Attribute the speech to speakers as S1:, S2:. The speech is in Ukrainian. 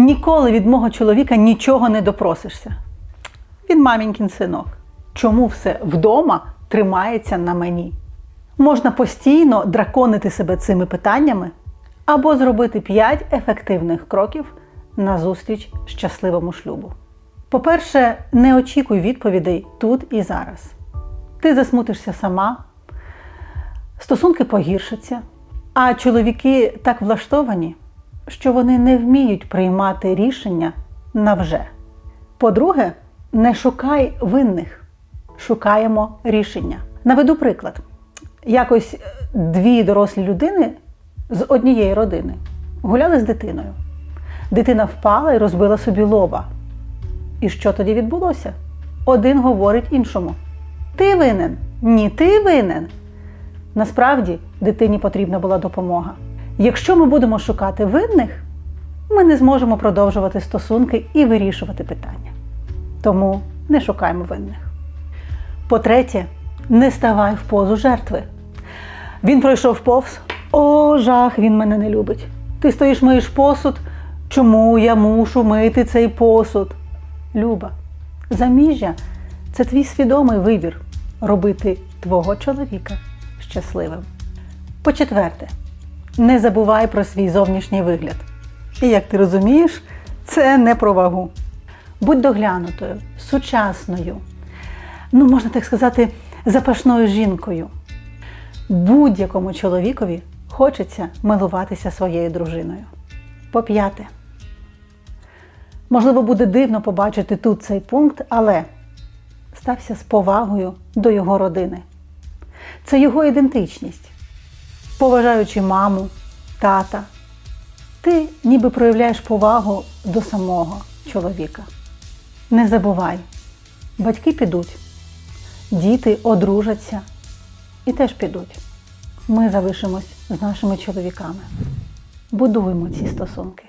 S1: Ніколи від мого чоловіка нічого не допросишся. Він мамінькін синок. Чому все вдома тримається на мені? Можна постійно драконити себе цими питаннями або зробити 5 ефективних кроків на зустріч щасливому шлюбу. По-перше, не очікуй відповідей тут і зараз. Ти засмутишся сама, стосунки погіршаться, а чоловіки так влаштовані, що вони не вміють приймати рішення навже. По-друге, не шукай винних, шукаємо рішення. Наведу приклад. Якось е, дві дорослі людини з однієї родини гуляли з дитиною. Дитина впала і розбила собі лоба. І що тоді відбулося? Один говорить іншому: Ти винен, ні, ти винен. Насправді дитині потрібна була допомога. Якщо ми будемо шукати винних, ми не зможемо продовжувати стосунки і вирішувати питання. Тому не шукаємо винних. По-третє, не ставай в позу жертви. Він пройшов повз. О, жах, він мене не любить. Ти стоїш миєш посуд. Чому я мушу мити цей посуд? Люба, заміжжя це твій свідомий вибір робити твого чоловіка щасливим. По-четверте, не забувай про свій зовнішній вигляд. І як ти розумієш, це не про вагу. Будь доглянутою, сучасною, ну, можна так сказати, запашною жінкою. Будь-якому чоловікові хочеться милуватися своєю дружиною. По п'яте. Можливо, буде дивно побачити тут цей пункт, але стався з повагою до його родини. Це його ідентичність. Поважаючи маму, тата, ти ніби проявляєш повагу до самого чоловіка. Не забувай, батьки підуть, діти одружаться і теж підуть. Ми залишимось з нашими чоловіками. Будуємо ці стосунки.